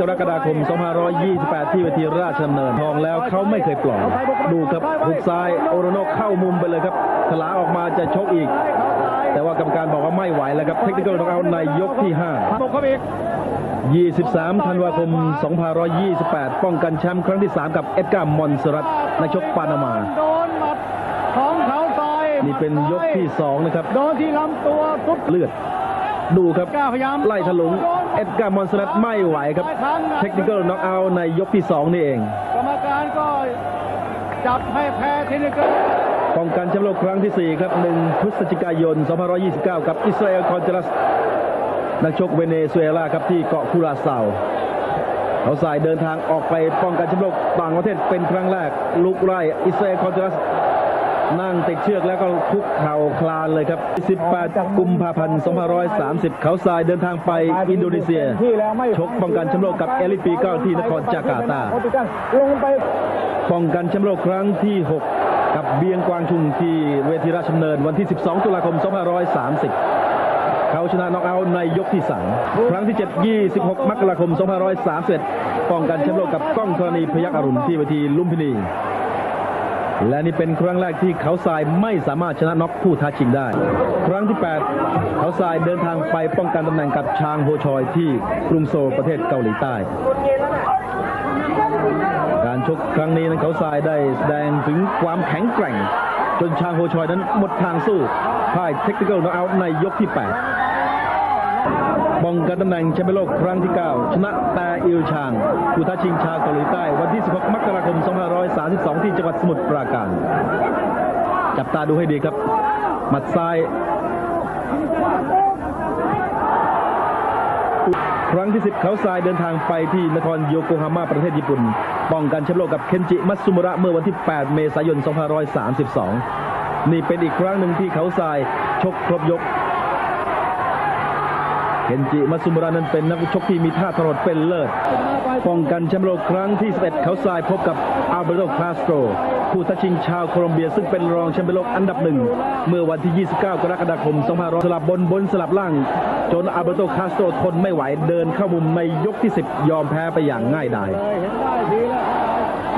กรกฎาคม 2528 ที่เวทีราชดำเนินทองแล้วเขาไม่เคยปล่อยดูครับหุกซ้ายโอโรโนเข้ามุมไปเลยครับถลาออกมาจะชกอีก แต่ว่ากรรมการบอกว่าไม่ไหวแล้วครับเทคนิคอลต้องเอาในยกที่บุกเข้าไปอีก5 23 ธันวาคม 2528 ป้องกันแชมป์ครั้งที่ 3 กับเอ็ดการ์มอนสรัตนักชกปานามาโดนหมัดของเขาซอยนี่เป็นยกที่ 2 นะครับ โดนที่ลำตัวปุ๊บเลือด ดูครับกล้าพยายามไล่ถลุง เอ็ดการ์มอนสรัตไม่ไหวครับ เทคนิคอลน็อกเอาท์ในยกที่ 2 นี่เอง กรรมการก็จับให้แพ้เทคนิคป้องกันแชมป์โลกครั้งที่ 4 ครับ 1 พฤศจิกายน 2529 กับอิสราเอลคอนเทรัส นักชกเวเนซุเอลาครับที่เกาะคูราเซาเขาสายเดินทางออกไปป้องกันแชมป์โลกต่างประเทศเป็นครั้งแรก ลุกไล่อิสราเอลคอนเทรัส นั่งติดเชือกแล้วก็คุกเข่าคลานเลยครับ 18 กุมภาพันธ์ 2530 เขาสายเดินทางไปอินโดนีเซีย ชกป้องกันแชมป์โลกกับเอลิปีเก้าที่นครจาการ์ตาลงไปป้องกันแชมป์โลกครั้งที่ 6 กับเบียงกวางชุงที่เวทีราชดำเนินวันที่ 12 ตุลาคม 2530เขาชนะน็อกเอาท์ในยกที่3ครั้งที่ 7 26 มกราคม 2531 ป้องกันแชมป์โลกกับก้องธรณีพยักอรุณที่เวทีลุมพินี และนี่เป็นครั้งแรกที่เขาทรายไม่สามารถชนะน็อกผู้ท้าชิงได้ ครั้งที่ 8 เขาทรายเดินทางไปป้องกันตำแหน่งกับชางโฮชอยที่กรุงโซลประเทศเกาหลีใต้ การชกครั้งนี้นั้นเขาทรายได้แสดงถึงความแข็งแกร่ง จนชางโฮชอยนั้นหมดทางสู้พ่ายเทคนิคอลน็อกเอาท์ในยกที่ 8 ป้องกันตำแหน่งแชมป์โลกครั้งที่ 9 ชนะแตอิลชางผู้ท้าชิงชาวเกาหลีใต้ วันที่ 16 มกราคม 2532 ที่จังหวัดสมุทรปราการ จับตาดูให้ดีครับ หมัดซ้าย ครั้งที่ 10 เขาทรายเดินทางไปที่นครโยโกฮาม่าประเทศญี่ปุ่น ป้องกันแชมป์โลกกับเคนจิมัตสึมุระเมื่อวันที่ 8 เมษายน 2532 นี่เป็นอีกครั้งหนึ่งที่เขาทรายชกครบยก นจิมัตสึมุระนั้นเป็นนักชกที่มีท่าทรหดเป็นเลิศ ป้องกันแชมป์โลกครั้งที่ 11 เขาทรายพบกับอัลเบโตคาสโตรผู้ท้าชิงชาวโคลอมเบียซึ่งเป็นรองแชมป์โลกอันดับหนึ่ง เมื่อวันที่ 29 กรกฎาคม 2500สลับบนบนสลับล่าง จนอัลเบโตคาสโตรทนไม่ไหวเดินเข้ามุมในยกที่ 10 ยอมแพ้ไปอย่างง่ายดาย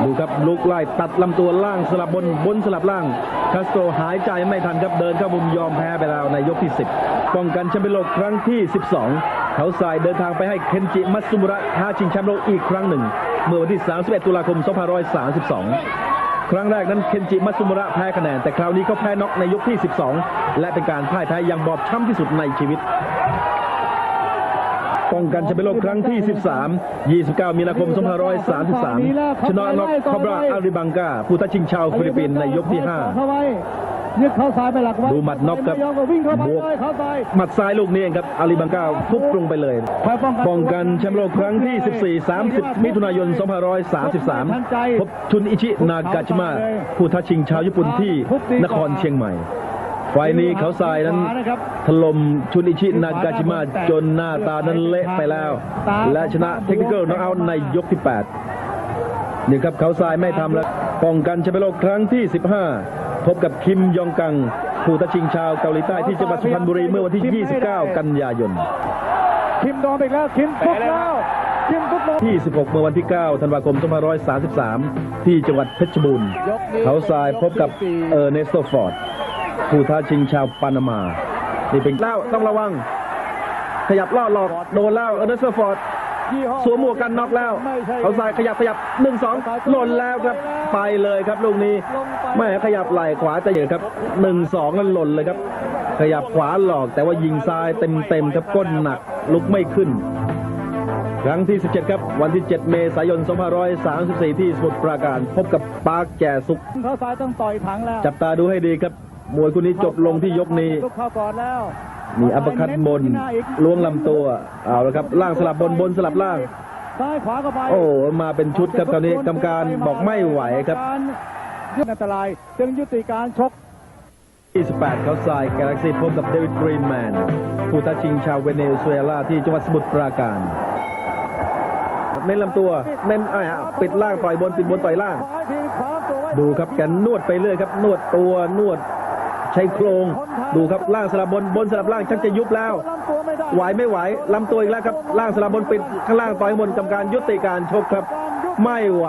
ดูครับลุกไล่ตัดลำตัวล่างสลับบนบนสลับล่างคาสโตรหายใจไม่ทันครับเดินเข้ามุมยอมแพ้ไปแล้วในยกที่ 10 ป้องกันแชมป์โลกครั้งที่ 12 เขาสายเดินทางไปให้เคนจิมัตสึมุระท้าชิงแชมป์โลกอีกครั้งหนึ่ง เมื่อวันที่ 31 ตุลาคม 2532 ครั้งแรกนั้นเคนจิมัตสึมุระแพ้คะแนน แต่คราวนี้เขาแพ้น็อกในยกที่ 12 และเป็นการพ่ายแพ้อย่างบอบช้ำที่สุดในชีวิต ป้องกันแชมป์โลกครั้งที่ 13 29 มีนาคม 2533 ชนะน็อกคอบราอาริบังกาผู้ท้าชิงชาวฟิลิปปินส์ในยกที่เข้าไปยึดเข้าซ้ายไปหลักไว้ดูหมัดน็อกครับไม่ยอมก็วิ่งเข้าไปบวกเลยเข้าซ้าย5หมัดซ้ายลูกนี้เองครับอาริบังกาทุบตรงไปเลยคอยป้องกันป้องกันแชมป์โลกครั้งที่ 14 30 มิถุนายน 2533 พบชุนอิชินากาชิมะผู้ท้าชิงชาวญี่ปุ่นที่นครเชียงใหม่ ไฟล์นี้เขาทรายนั้นถล่มชุนอิชินากาชิมะจนหน้าตานั้นเละไปแล้ว และชนะเทคนิคอลน็อกเอาท์ในยกที่ 8 นี่ครับเขาทรายไม่ทำแล้วป้องกันแชมป์โลกครั้งที่ 15 พบกับคิมยองกัง ผู้ท้าชิงชาวเกาหลีใต้ที่จังหวัดสุพรรณบุรีเมื่อวันที่ 29 กันยายน คิมโดนไปอีกแล้วคิมทุบแล้วคิมทุบแล้วที่ 16 เมื่อวันที่ 9 ธันวาคม 2533 ที่จังหวัดเพชรบูรณ์เขาทรายพบกับเออร์เนสโตฟอร์ด ผู้ท้าชิงชาวปานามา นี่เป็นเล่าต้องระวัง ขยับล่อหลอกโดนแล้วเออร์เนสโตฟอร์ดยี่ห้อสวมหมวกกันน็อกแล้ว เขาทรายขยับขยับหนึ่งสองหล่นแล้วครับ ไปเลยครับลูกนี้แม่ขยับไหล่ขวาจะเยอะครับหนึ่งสองนั่นหล่นเลยครับ ขยับขวาหลอกแต่ว่ายิงซ้ายเต็มเต็มๆครับก้นหนักลุกไม่ขึ้น ครั้งที่ 17 ครับ วันที่ 7 เมษายน 2534 ที่สมุทรปราการ พบกับปาร์คแจสุกเข้าซ้ายต้องต่อยถังแล้ว จับตาดูให้ดีครับ มวยคู่นี้จบลงที่ยกนี้ลุกเข้าก่อนแล้วมีอัปเปอร์คัตบนล้วงลำตัว เอาละครับ ล่างสลับบนบนสลับล่าง ซ้ายขวาก็ไป โอ้ มาเป็นชุดครับตอนนี้กรรมการบอกไม่ไหวครับการยึดอันตรายจึงยุติการชก 28เขาทรายกาแล็กซี่พบกับเดวิดกรีนแมนผู้ท้าชิงชาวเวเนซุเอลาที่จังหวัดสมุทรปราการเน้นลำตัวเน้นอ่าปิดล่างต่อยบนปิดบนต่อยล่างขวาทีขวาตัวไว้ดูครับแกนวดไปเรื่อยครับ นวดตัวนวด ใช้โครงดูครับล่างสลับบนบนสลับล่างชักจะยุบแล้ว ไหวไม่ไหวลำตัวอีกแล้วครับล่างสลับบนปิดข้างล่างต่อยข้างบนกรรมการยุติการชกครับ ไม่ไหว